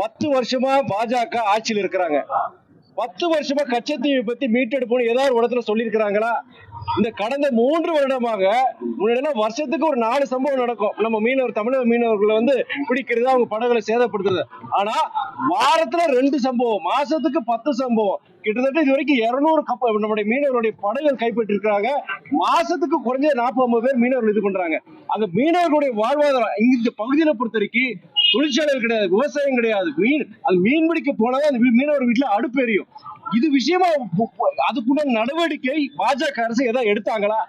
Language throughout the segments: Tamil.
பத்து வருஷமா பாஜக ஆட்சியில் இருக்கிறாங்க. பத்து வருஷமா கச்சத்தீவை பத்தி மீட்டெடுப்போம் ஏதாவது ஒரு இடத்துல சொல்லியிருக்கிறாங்களா? இந்த கடந்த மூன்று வருடமாக முன்னாடிலாம் வருஷத்துக்கு ஒரு நாலு சம்பவம் நடக்கும். நம்ம மீனவர் தமிழக மீனவர்களை வந்து பிடிக்கிறது அவங்க படகுகளை சேதப்படுத்துறது. ஆனா வாரத்துல ரெண்டு சம்பவம் மாசத்துக்கு பத்து சம்பவம். கிட்டத்தட்ட இது வரைக்கும் இருநூறு கப்ப நம்முடைய மீனவருடைய படகுகள் கைப்பற்றிருக்கிறாங்க. மாசத்துக்கு குறைஞ்ச நாற்பது பேர் மீனவர்கள் இது பண்றாங்க. அந்த மீனவர்களுடைய வாழ்வாதாரம் இந்த பகுதியில பொறுத்த வரைக்கும் தொழிற்சாலைகள் கிடையாது விவசாயம் கிடையாது. மீன் அது மீன் பிடிக்க போனாதான் அந்த மீனவர் வீட்டுல அடுப்பு எரியும். இது விஷயமா அதுக்குள்ள நடவடிக்கை பாஜக அரசு ஏதாவது எடுத்தாங்களா?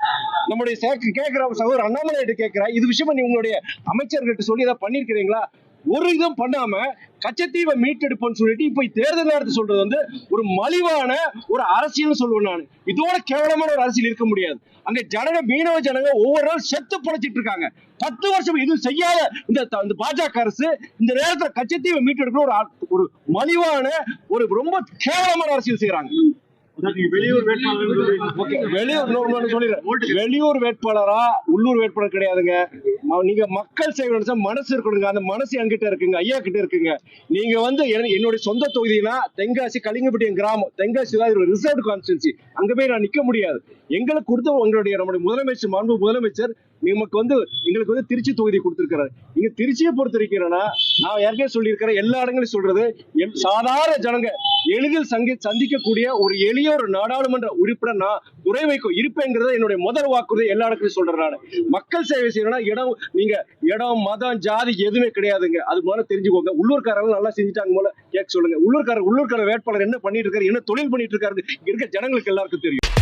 நம்முடைய கேட்கிற சகோதரர் அண்ணாமலை கேட்கிறா இது விஷயமா நீ உங்களுடைய அமைச்சர்கிட்ட சொல்லி ஏதாவது பண்ணிருக்கிறீங்களா? ஒரு இதுவும் பண்ணாம கச்சத்தீவை மீட்டெடுப்போம்னு சொல்லிட்டு இப்ப தேர்தல் நேரத்தை சொல்றது வந்து ஒரு மலிவான ஒரு அரசியல் சொல்லுவேன் நான். இதோட கேவலமான ஒரு அரசியல் இருக்க முடியாது. அங்க ஜனங்க மீனவ ஜனங்க ஒவ்வொரு நாள் செத்து படைச்சிட்டு இருக்காங்க. பத்து வருஷம் இது செய்யாத இந்த பாஜக அரசு இந்த நேரத்துல கச்சத்தீவை மீட்டெடுக்கிற ஒரு ஒரு மலிவான ஒரு ரொம்ப கேவலமான அரசியல் செய்யறாங்க வெளியூர் ஒண்ணு சொல்லிடுறேன். வெளியூர் வேட்பாளரா உள்ளூர் வேட்பாளர் கிடையாதுங்க. நீங்க மக்கள் சேவை நினைச்சா மனசு இருக்கணுங்க. அந்த மனசு என்கிட்ட இருக்குங்க. ஐயா கிட்ட இருக்குங்க. நீங்க வந்து என்னுடைய சொந்த தொகுதினா தென்காசி கலிங்கப்பட்டியம் கிராமம் தென்காசி தான் ஒரு ரிசர்வ் கான்ஸ்டன்சி அங்க போய் நான் நிக்க முடியாது. எங்களுக்கு கொடுத்த உங்களுடைய நம்முடைய முதலமைச்சர் மாண்பு முதலமைச்சர் நமக்கு வந்து எங்களுக்கு வந்து திருச்சி தொகுதி கொடுத்திருக்கிறாரு. நீங்க திருச்சியை பொறுத்த இருக்கிறேன்னா நான் ஏற்கனவே சொல்லியிருக்கிறேன். எல்லா இடங்களையும் சொல்றது சாதாரண ஜனங்க எளிதில் சங்கி சந்திக்கக்கூடிய ஒரு எளிய ஒரு நாடாளுமன்ற உறுப்பினர் குறை துறை வைக்கும் இருப்பேங்கிறத என்னுடைய முதல் வாக்குறுதி எல்லா இடத்துலையும் சொல்றேன் நான். மக்கள் சேவை செய்யணும்னா இடம் நீங்க இடம் மதம் ஜாதி எதுவுமே கிடையாதுங்க. அது முதல்ல தெரிஞ்சுக்கோங்க. உள்ளூர்காரங்க நல்லா செஞ்சுட்டாங்க போல. கேட்க சொல்லுங்க. உள்ளூர்காரர் உள்ளூர்கார வேட்பாளர் என்ன பண்ணிட்டு இருக்காரு என்ன தொழில் பண்ணிட்டு இருக்காரு இருக்க ஜனங்களுக்கு எல்லாருக்கும் தெரியும்.